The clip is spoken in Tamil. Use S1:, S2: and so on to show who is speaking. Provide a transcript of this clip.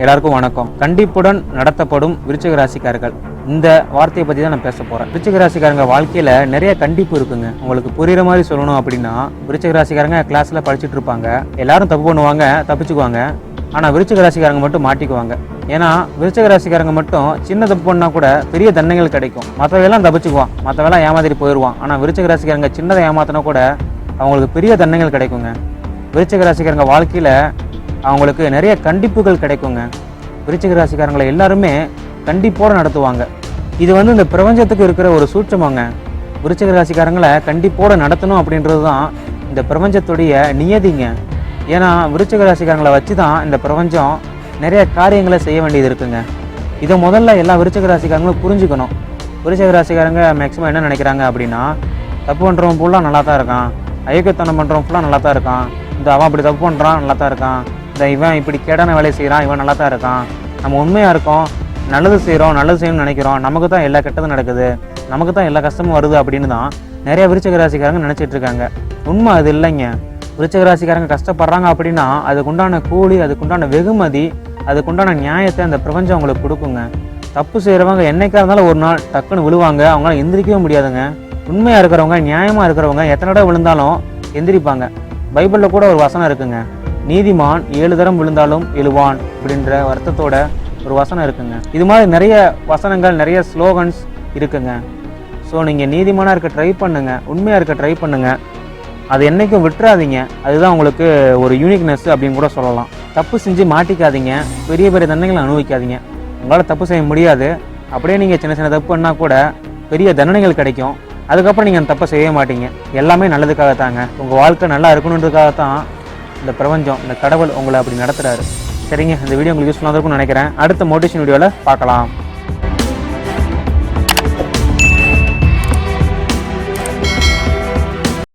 S1: எல்லாருக்கும் வணக்கம். கண்டிப்புடன் நடத்தப்படும் விருச்சிக ராசிக்காரர்கள். இந்த வார்த்தையை பற்றி தான் நான் பேச போகிறேன் விருச்சிக ராசிக்காரங்க வாழ்க்கையில் நிறைய கண்டிப்பு இருக்குங்க. உங்களுக்கு புரியுற மாதிரி சொல்லணும் அப்படின்னா விருச்சிக ராசிக்காரங்க கிளாஸில் படிச்சுட்டு இருப்பாங்க. எல்லாரும் தப்பு பண்ணுவாங்க தப்பிச்சுக்குவாங்க. ஆனால் விருச்சிக ராசிக்காரங்க மட்டும் மாட்டிக்குவாங்க. ஏன்னா விருச்சிக ராசிக்காரங்க மட்டும் சின்ன தப்பு பண்ணால் கூட பெரிய தண்டனைகள் கிடைக்கும். மற்றவெல்லாம் தப்பிச்சுக்குவான். மற்றவெல்லாம் ஏமாத்திட்டு போயிடுவான் ஆனால் விருச்சிக ராசிக்காரங்க சின்னதை ஏமாத்தினா கூட அவங்களுக்கு பெரிய தண்டனைகள் கிடைக்குங்க. விருச்சிக ராசிக்காரங்க வாழ்க்கையில் அவங்களுக்கு நிறைய கண்டிப்புகள் கிடைக்குங்க. விருச்சிக ராசிக்காரங்களை எல்லாருமே கண்டிப்போடு நடத்துவாங்க. இது வந்து இந்த பிரபஞ்சத்துக்கு இருக்கிற ஒரு சூட்சமாங்க. விருச்சிக ராசிக்காரங்களை கண்டிப்போடு நடத்தணும் அப்படின்றது தான் இந்த பிரபஞ்சத்துடைய நியதிங்க. ஏன்னா விருச்சிக ராசிக்காரங்களை வச்சு தான் இந்த பிரபஞ்சம் நிறைய காரியங்களை செய்ய வேண்டியது இருக்குங்க. இதை முதல்ல எல்லா விருச்சிக ராசிக்காரங்களும் புரிஞ்சுக்கணும். விருச்சிக ராசிக்காரங்க மேக்ஸிமம் என்ன நினைக்கிறாங்க அப்படின்னா தப்பு பண்ணுறவன் ஃபுல்லாக நல்லா தான் இருக்கான். அயோக்கியத்தனம் பண்ணுறவன் ஃபுல்லாக நல்லா தான் இருக்கான். இந்த அவன் அப்படி தப்பு பண்ணுறான் நல்லா தான் இருக்கான். இந்த இவன் இப்படி கேடான வேலை செய்கிறான் இவன் நல்லா தான் இருக்கான். நம்ம உண்மையாக இருக்கோம் நல்லது செய்கிறோம் நல்லது செய்யணும்னு நினைக்கிறோம் நமக்கு தான் எல்லா கெட்டதும் நடக்குது நமக்கு தான் எல்லா கஷ்டமும் வருது அப்படின்னு தான் நிறைய விருச்சக ராசிக்காரங்க நினச்சிட்டு இருக்காங்க. உண்மை அது இல்லைங்க. விருச்சக ராசிக்காரங்க கஷ்டப்படுறாங்க அப்படின்னா அதுக்குண்டான கூலி அதுக்குண்டான வெகுமதி அதுக்குண்டான நியாயத்தை அந்த பிரபஞ்சம் அவங்களுக்கு கொடுக்குங்க. தப்பு செய்கிறவங்க என்னைக்கா இருந்தாலும் ஒரு நாள் டக்குன்னு விழுவாங்க அவங்களால எந்திரிக்கவே முடியாதுங்க. உண்மையாக இருக்கிறவங்க நியாயமாக இருக்கிறவங்க எத்தனை தடவை விழுந்தாலும் எந்திரிப்பாங்க. பைபிளில் கூட ஒரு வசனம் இருக்குங்க. நீதிமான் ஏழு தரம் விழுந்தாலும் எழுவான் அப்படின்ற வருத்தத்தோட ஒரு வசனம் இருக்குங்க. இது மாதிரி நிறைய வசனங்கள் நிறைய ஸ்லோகன்ஸ் இருக்குங்க. ஸோ நீங்கள் நீதிமானாக இருக்க ட்ரை பண்ணுங்க உண்மையாக இருக்க ட்ரை பண்ணுங்க. அது என்றைக்கும் விட்டுறாதீங்க. அதுதான் உங்களுக்கு ஒரு யூனிக்னஸ் அப்படின்னு கூட சொல்லலாம். தப்பு செஞ்சு மாட்டிக்காதீங்க. பெரிய பெரிய தண்டனைகளை அனுபவிக்காதீங்க. உங்களால் தப்பு செய்ய முடியாது. அப்படியே நீங்கள் சின்ன சின்ன தப்பு பண்ணால் கூட பெரிய தண்டனைகள் கிடைக்கும். அதுக்கப்புறம் நீங்கள் அந்த தப்பை செய்ய மாட்டீங்க. எல்லாமே நல்லதுக்காக தாங்க உங்கள் வாழ்க்கை நல்லா இருக்கணுன்றதுக்காக தான் இந்த பிரபஞ்சம் இந்த கடவுள் உங்களை அப்படி நடத்துகிறாரு சரிங்க இந்த வீடியோ உங்களுக்கு யூஸ்ஃபுல்லாக இருக்கும்னு நினைக்கிறேன். அடுத்த மோட்டிவேஷன் வீடியோவில் பார்க்கலாம்.